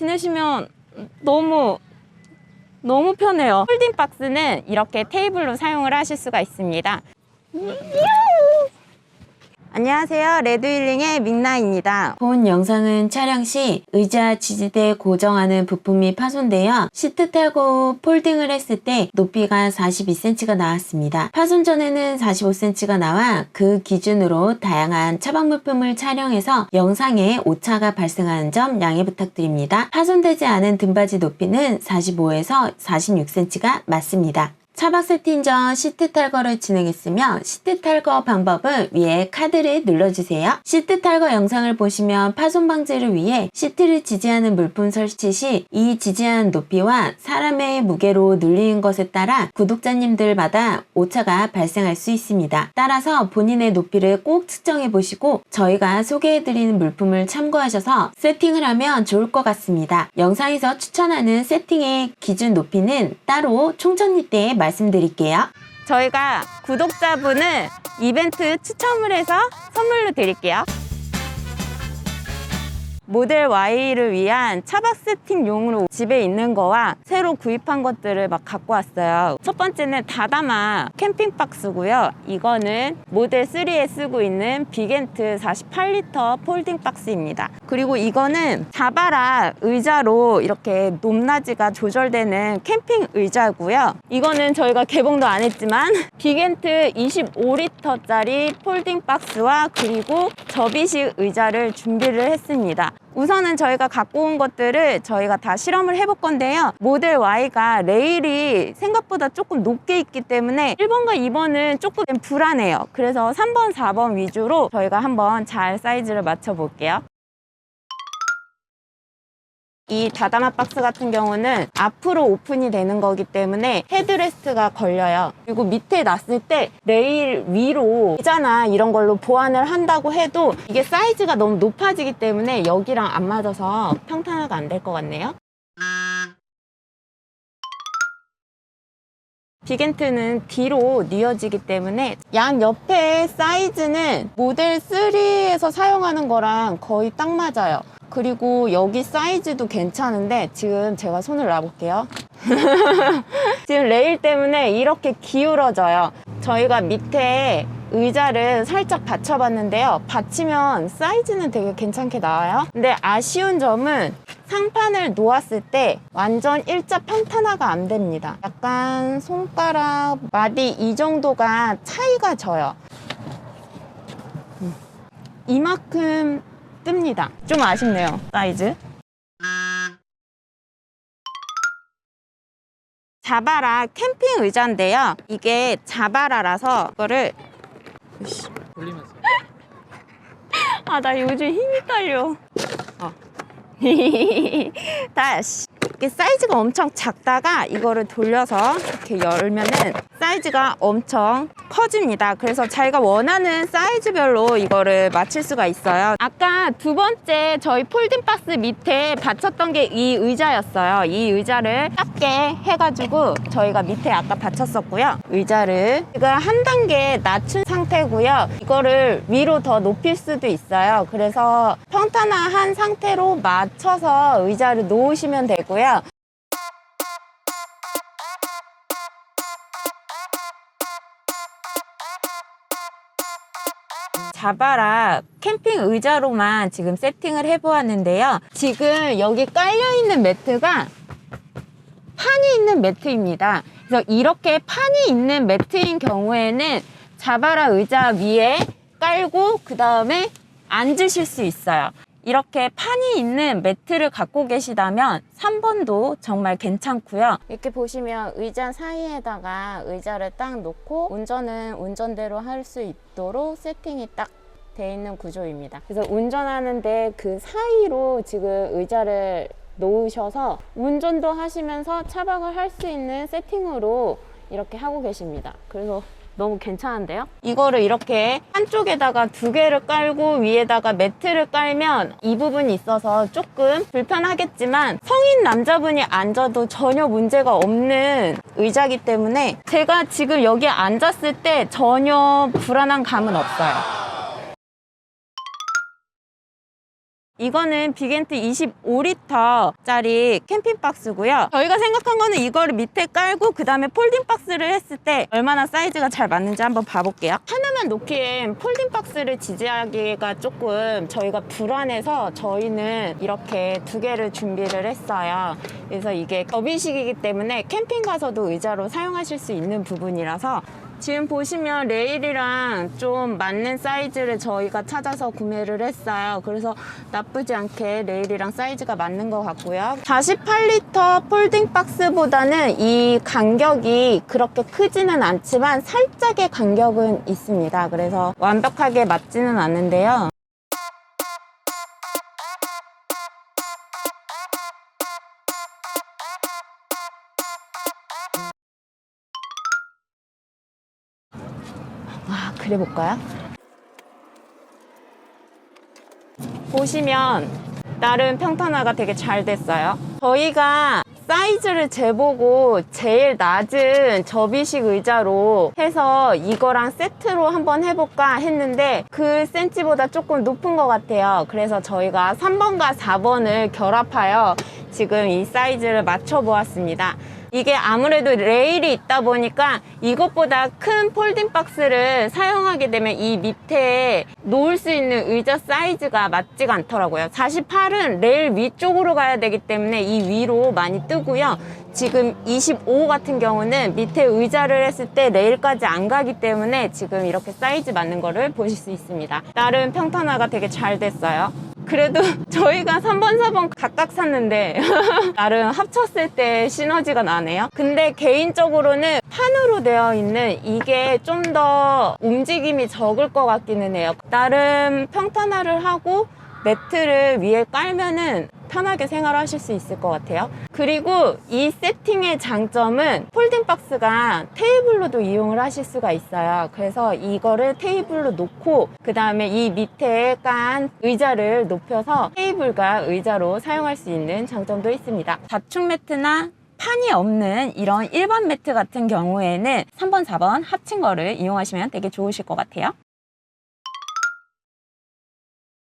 지내시면 너무 너무 편해요. 폴딩 박스는 이렇게 테이블로 사용을 하실 수가 있습니다. 안녕하세요. 레드힐링의 민나입니다. 본 영상은 촬영 시 의자 지지대 고정하는 부품이 파손되어 시트 타고 폴딩을 했을 때 높이가 42cm가 나왔습니다. 파손 전에는 45cm가 나와 그 기준으로 다양한 처방 물품을 촬영해서 영상에 오차가 발생하는 점 양해 부탁드립니다. 파손되지 않은 등받이 높이는 45에서 46cm가 맞습니다. 차박 세팅 전 시트 탈거를 진행했으며 시트 탈거 방법은 위에 카드를 눌러주세요. 시트 탈거 영상을 보시면 파손 방지를 위해 시트를 지지하는 물품 설치 시 이 지지하는 높이와 사람의 무게로 눌리는 것에 따라 구독자님들마다 오차가 발생할 수 있습니다. 따라서 본인의 높이를 꼭 측정해 보시고 저희가 소개해드리는 물품을 참고하셔서 세팅을 하면 좋을 것 같습니다. 영상에서 추천하는 세팅의 기준 높이는 따로 총천리 때말 씀드릴게요. 저희가 구독자분을 이벤트 추첨을 해서 선물로 드릴게요. 모델 Y를 위한 차박 세팅용으로 집에 있는 거와 새로 구입한 것들을 막 갖고 왔어요. 첫 번째는 다다마 캠핑 박스고요. 이거는 모델 3에 쓰고 있는 빅엔트 48리터 폴딩 박스입니다. 그리고 이거는 자바라 의자로 이렇게 높낮이가 조절되는 캠핑 의자고요. 이거는 저희가 개봉도 안 했지만 빅엔트 25리터짜리 폴딩 박스와 그리고 접이식 의자를 준비를 했습니다. 우선은 저희가 갖고 온 것들을 저희가 다 실험을 해볼 건데요. 모델 Y가 레일이 생각보다 조금 높게 있기 때문에 1번과 2번은 조금 불안해요. 그래서 3번, 4번 위주로 저희가 한번 잘 사이즈를 맞춰 볼게요. 이 다다마 박스 같은 경우는 앞으로 오픈이 되는 거기 때문에 헤드레스트가 걸려요. 그리고 밑에 놨을 때 레일 위로 의자나 이런 걸로 보완을 한다고 해도 이게 사이즈가 너무 높아지기 때문에 여기랑 안 맞아서 평탄화가 안 될 것 같네요. 빅엔트는 뒤로 뉘어지기 때문에 양 옆에 사이즈는 모델 3에서 사용하는 거랑 거의 딱 맞아요. 그리고 여기 사이즈도 괜찮은데 지금 제가 손을 놔볼게요. 지금 레일 때문에 이렇게 기울어져요. 저희가 밑에 의자를 살짝 받쳐봤는데요. 받치면 사이즈는 되게 괜찮게 나와요. 근데 아쉬운 점은 상판을 놓았을 때 완전 일자 평탄화가 안 됩니다. 약간 손가락, 마디 이 정도가 차이가 져요. 음. 이만큼 뜹니다. 좀 아쉽네요, 사이즈. 자바라 캠핑 의자인데요. 이게 자바라라서 이거를 돌리면서 아 나 요즘 힘이 딸려. 어. 다시. 이게 사이즈가 엄청 작다가 이거를 돌려서 이렇게 열면은 사이즈가 엄청 커집니다. 그래서 자기가 원하는 사이즈별로 이거를 맞출 수가 있어요. 아까 두 번째 저희 폴딩 박스 밑에 받쳤던 게 이 의자였어요. 이 의자를 작게 해가지고 저희가 밑에 아까 받쳤었고요. 의자를 지금 한 단계 낮춘 상태고요. 이거를 위로 더 높일 수도 있어요. 그래서 평탄화한 상태로 맞춰서 의자를 놓으시면 되고요. 자바라 캠핑 의자로만 지금 세팅을 해보았는데요. 지금 여기 깔려있는 매트가 판이 있는 매트입니다. 그래서 이렇게 판이 있는 매트인 경우에는 자바라 의자 위에 깔고 그 다음에 앉으실 수 있어요. 이렇게 판이 있는 매트를 갖고 계시다면 3번도 정말 괜찮고요. 이렇게 보시면 의자 사이에다가 의자를 딱 놓고 운전은 운전대로 할 수 있도록 세팅이 딱돼 있는 구조입니다. 그래서 운전하는데 그 사이로 지금 의자를 놓으셔서 운전도 하시면서 차박을 할 수 있는 세팅으로 이렇게 하고 계십니다. 그래서 너무 괜찮은데요? 이거를 이렇게 한쪽에다가 두 개를 깔고 위에다가 매트를 깔면 이 부분이 있어서 조금 불편하겠지만 성인 남자분이 앉아도 전혀 문제가 없는 의자기 때문에 제가 지금 여기 앉았을 때 전혀 불안한 감은 없어요. 이거는 빅엔트 25리터짜리 캠핑 박스고요. 저희가 생각한 거는 이거를 밑에 깔고 그 다음에 폴딩 박스를 했을 때 얼마나 사이즈가 잘 맞는지 한번 봐볼게요. 하나만 놓기엔 폴딩 박스를 지지하기가 조금 저희가 불안해서 저희는 이렇게 두 개를 준비를 했어요. 그래서 이게 접이식이기 때문에 캠핑 가서도 의자로 사용하실 수 있는 부분이라서 지금 보시면 레일이랑 좀 맞는 사이즈를 저희가 찾아서 구매를 했어요. 그래서 나쁘지 않게 레일이랑 사이즈가 맞는 것 같고요. 48리터 폴딩 박스보다는 이 간격이 그렇게 크지는 않지만 살짝의 간격은 있습니다. 그래서 완벽하게 맞지는 않는데요. 그래 볼까요? 보시면 나름 평탄화가 되게 잘 됐어요. 저희가 사이즈를 재보고 제일 낮은 접이식 의자로 해서 이거랑 세트로 한번 해볼까 했는데 그 센치보다 조금 높은 것 같아요. 그래서 저희가 3번과 4번을 결합하여 지금 이 사이즈를 맞춰보았습니다. 이게 아무래도 레일이 있다 보니까 이것보다 큰 폴딩 박스를 사용하게 되면 이 밑에 놓을 수 있는 의자 사이즈가 맞지가 않더라고요. 48은 레일 위쪽으로 가야 되기 때문에 이 위로 많이 뜨고요. 지금 25 같은 경우는 밑에 의자를 했을 때 레일까지 안 가기 때문에 지금 이렇게 사이즈 맞는 거를 보실 수 있습니다. 나름 평탄화가 되게 잘 됐어요. 그래도 저희가 3번, 4번 각각 샀는데 나름 합쳤을 때 시너지가 나네요. 근데 개인적으로는 판으로 되어 있는 이게 좀 더 움직임이 적을 것 같기는 해요. 나름 평탄화를 하고 매트를 위에 깔면은 편하게 생활하실 수 있을 것 같아요. 그리고 이 세팅의 장점은 폴딩 박스가 테이블로도 이용을 하실 수가 있어요. 그래서 이거를 테이블로 놓고 그 다음에 이 밑에 깐 의자를 높여서 테이블과 의자로 사용할 수 있는 장점도 있습니다. 자축 매트나 판이 없는 이런 일반 매트 같은 경우에는 3번, 4번 합친 거를 이용하시면 되게 좋으실 것 같아요.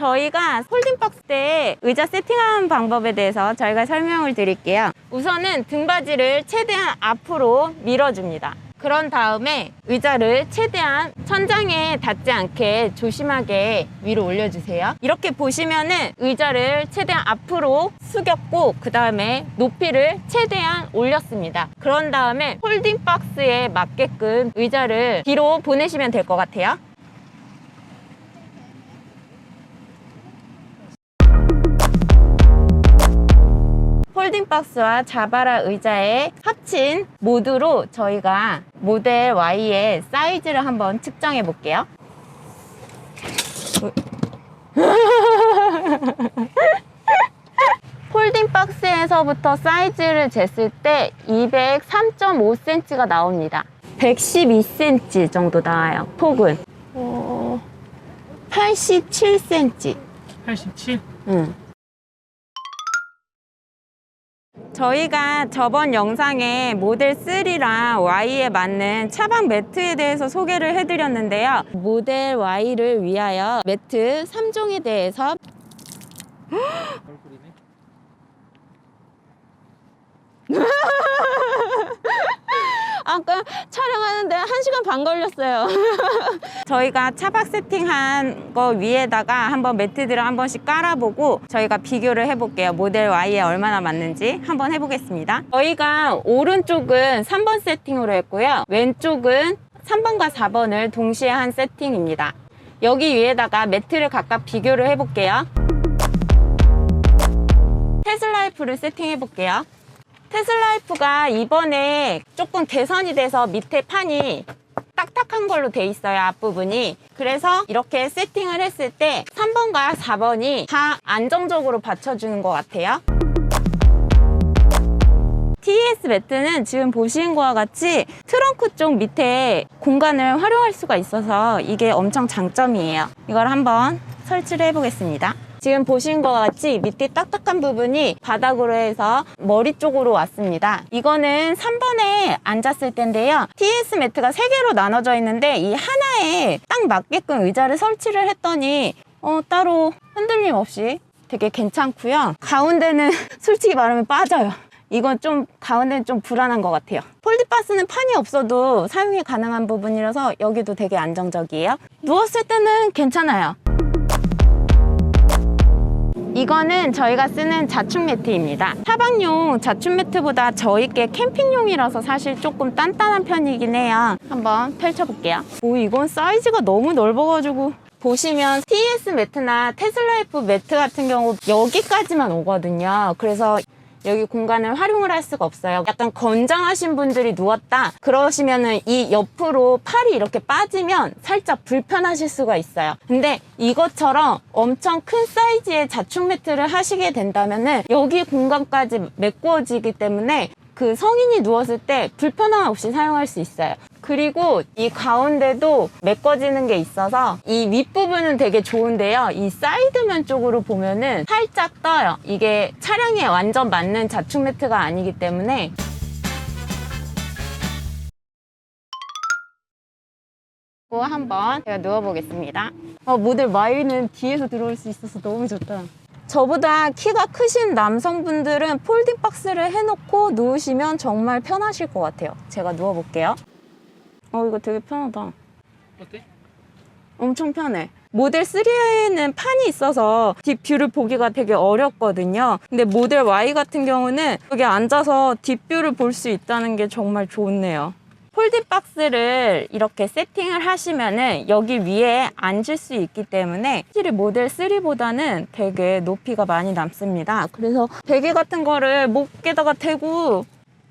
저희가 폴딩 박스 때 의자 세팅하는 방법에 대해서 저희가 설명을 드릴게요. 우선은 등받이를 최대한 앞으로 밀어줍니다. 그런 다음에 의자를 최대한 천장에 닿지 않게 조심하게 위로 올려주세요. 이렇게 보시면은 의자를 최대한 앞으로 숙였고 그 다음에 높이를 최대한 올렸습니다. 그런 다음에 폴딩 박스에 맞게끔 의자를 뒤로 보내시면 될 것 같아요. 폴딩 박스와 자바라 의자의 합친 모드로 저희가 모델 Y의 사이즈를 한번 측정해 볼게요. 폴딩 박스에서부터 사이즈를 쟀을 때 203.5cm가 나옵니다. 112cm 정도 나와요. 폭은. 어, 87cm. 87? 응. 저희가 저번 영상에 모델 3랑 Y에 맞는 차박 매트에 대해서 소개를 해드렸는데요. 모델 Y를 위하여 매트 3종에 대해서 얼굴이네. 아까 촬영하는데 1시간 반 걸렸어요. 저희가 차박 세팅한 거 위에다가 한번 매트들을 한 번씩 깔아보고 저희가 비교를 해볼게요. 모델 Y에 얼마나 맞는지 한번 해보겠습니다. 저희가 오른쪽은 3번 세팅으로 했고요. 왼쪽은 3번과 4번을 동시에 한 세팅입니다. 여기 위에다가 매트를 각각 비교를 해볼게요. 테슬라이프를 세팅해 볼게요. 테슬라이프가 이번에 조금 개선이 돼서 밑에 판이 딱딱한 걸로 돼 있어요 앞부분이. 그래서 이렇게 세팅을 했을 때 3번과 4번이 다 안정적으로 받쳐주는 것 같아요. TES 매트는 지금 보시는 것과 같이 트렁크 쪽 밑에 공간을 활용할 수가 있어서 이게 엄청 장점이에요. 이걸 한번 설치를 해보겠습니다 지금 보신 것 같이 밑에 딱딱한 부분이 바닥으로 해서 머리 쪽으로 왔습니다. 이거는 3번에 앉았을 텐데요. TS 매트가 3개로 나눠져 있는데 이 하나에 딱 맞게끔 의자를 설치를 했더니 어, 따로 흔들림 없이 되게 괜찮고요. 가운데는 솔직히 말하면 빠져요. 이건 좀 가운데는 좀 불안한 것 같아요. 폴드바스는 판이 없어도 사용이 가능한 부분이라서 여기도 되게 안정적이에요. 누웠을 때는 괜찮아요. 이거는 저희가 쓰는 자축 매트입니다. 차박용 자축 매트보다 저희께 캠핑용이라서 사실 조금 단단한 편이긴 해요. 한번 펼쳐볼게요. 오, 이건 사이즈가 너무 넓어가지고. 보시면 TS 매트나 테슬라이프 매트 같은 경우 여기까지만 오거든요. 그래서 여기 공간을 활용을 할 수가 없어요. 약간 건장하신 분들이 누웠다 그러시면은 이 옆으로 팔이 이렇게 빠지면 살짝 불편하실 수가 있어요. 근데 이것처럼 엄청 큰 사이즈의 자축 매트를 하시게 된다면은 여기 공간까지 메꾸어지기 때문에 그 성인이 누웠을 때 불편함 없이 사용할 수 있어요. 그리고 이 가운데도 메꿔지는 게 있어서 이 윗부분은 되게 좋은데요. 이 사이드면 쪽으로 보면은 살짝 떠요. 이게 차량에 완전 맞는 자축 매트가 아니기 때문에 고 한번 제가 누워보겠습니다. 어, 모델 마이는 뒤에서 들어올 수 있어서 너무 좋다. 저보다 키가 크신 남성분들은 폴딩 박스를 해놓고 누우시면 정말 편하실 것 같아요. 제가 누워볼게요. 어, 이거 되게 편하다. 어때? 엄청 편해. 모델 3에는 판이 있어서 뒷뷰를 보기가 되게 어렵거든요. 근데 모델 Y 같은 경우는 여기 앉아서 뒷뷰를 볼 수 있다는 게 정말 좋네요. 폴딩 박스를 이렇게 세팅을 하시면은 여기 위에 앉을 수 있기 때문에 확실히 모델 3보다는 되게 높이가 많이 남습니다. 그래서 베개 같은 거를 목에다가 대고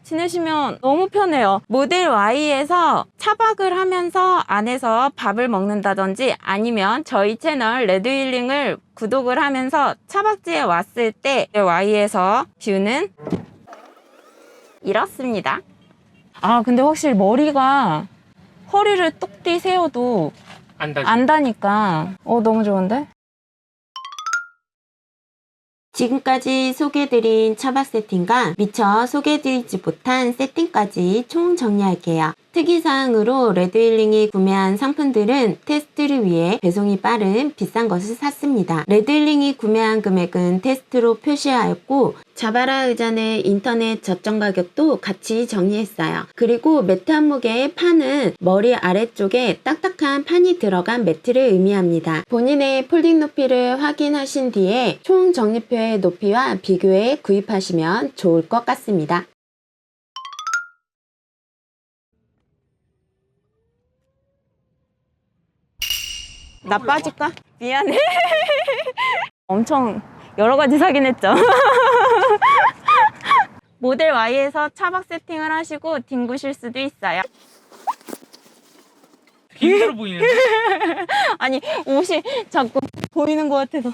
지내시면 너무 편해요. 모델 Y에서 차박을 하면서 안에서 밥을 먹는다든지 아니면 저희 채널 레드힐링을 구독을 하면서 차박지에 왔을 때 Y에서 뷰는 이렇습니다. 아, 근데 확실히 머리가 허리를 뚝띠 세워도 안. 안다니까. 어, 너무 좋은데? 지금까지 소개해드린 차박 세팅과 미처 소개해드리지 못한 세팅까지 총 정리할게요. 특이사항으로 레드힐링이 구매한 상품들은 테스트를 위해 배송이 빠른 비싼 것을 샀습니다. 레드힐링이 구매한 금액은 테스트로 표시하였고 자바라 의자는 인터넷 저점 가격도 같이 정리했어요. 그리고 매트 한목의 판은 머리 아래쪽에 딱딱한 판이 들어간 매트를 의미합니다. 본인의 폴딩 높이를 확인하신 뒤에 총 정리표의 높이와 비교해 구입하시면 좋을 것 같습니다. 나 빠질까? 미안해. 엄청 여러 가지 사긴 했죠. 모델 Y에서 차박 세팅을 하시고 뒹구실 수도 있어요. 힘들어 보이는데? 아니, 옷이 자꾸 보이는 것 같아서.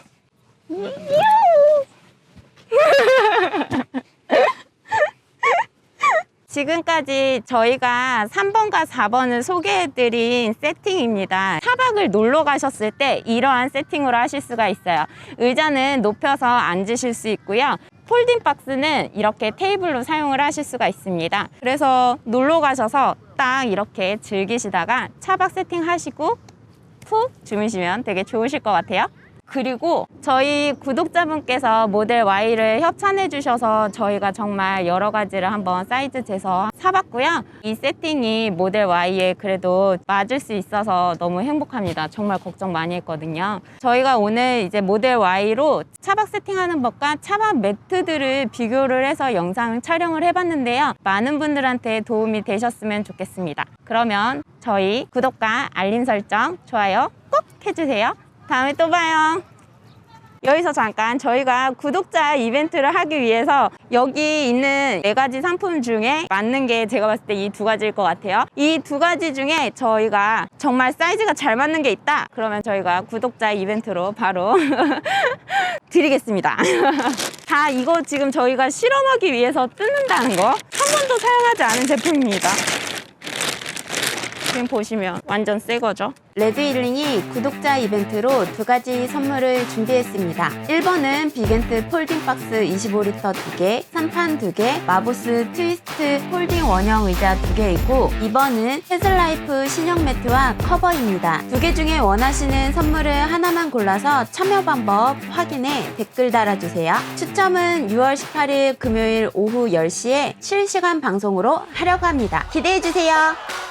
지금까지 저희가 3번과 4번을 소개해드린 세팅입니다. 차박을 놀러 가셨을 때 이러한 세팅으로 하실 수가 있어요. 의자는 높여서 앉으실 수 있고요. 폴딩 박스는 이렇게 테이블로 사용을 하실 수가 있습니다. 그래서 놀러 가셔서 딱 이렇게 즐기시다가 차박 세팅 하시고 푹 주무시면 되게 좋으실 것 같아요. 그리고 저희 구독자분께서 모델 Y를 협찬해 주셔서 저희가 정말 여러 가지를 한번 사이즈 재서 사봤고요. 이 세팅이 모델 Y에 그래도 맞을 수 있어서 너무 행복합니다. 정말 걱정 많이 했거든요. 저희가 오늘 이제 모델 Y로 차박 세팅하는 법과 차박 매트들을 비교를 해서 영상을 촬영을 해봤는데요. 많은 분들한테 도움이 되셨으면 좋겠습니다. 그러면 저희 구독과 알림 설정, 좋아요 꼭 해주세요. 다음에 또 봐요. 여기서 잠깐 저희가 구독자 이벤트를 하기 위해서 여기 있는 네 가지 상품 중에 맞는 게 제가 봤을 때 이 두 가지일 것 같아요. 이 두 가지 중에 저희가 정말 사이즈가 잘 맞는 게 있다. 그러면 저희가 구독자 이벤트로 바로 드리겠습니다. 다 이거 지금 저희가 실험하기 위해서 뜯는다는 거. 한 번도 사용하지 않은 제품입니다. 지금 보시면 완전 새 거죠. 레드힐링이 구독자 이벤트로 두 가지 선물을 준비했습니다. 1번은 비겐트 폴딩 박스 25리터 2개, 3판 2개, 마보스 트위스트 폴딩 원형 의자 2개이고 2번은 헤즐라이프 신형 매트와 커버입니다. 두 개 중에 원하시는 선물을 하나만 골라서 참여 방법 확인해 댓글 달아주세요. 추첨은 6월 18일 금요일 오후 10시에 실시간 방송으로 하려고 합니다. 기대해주세요.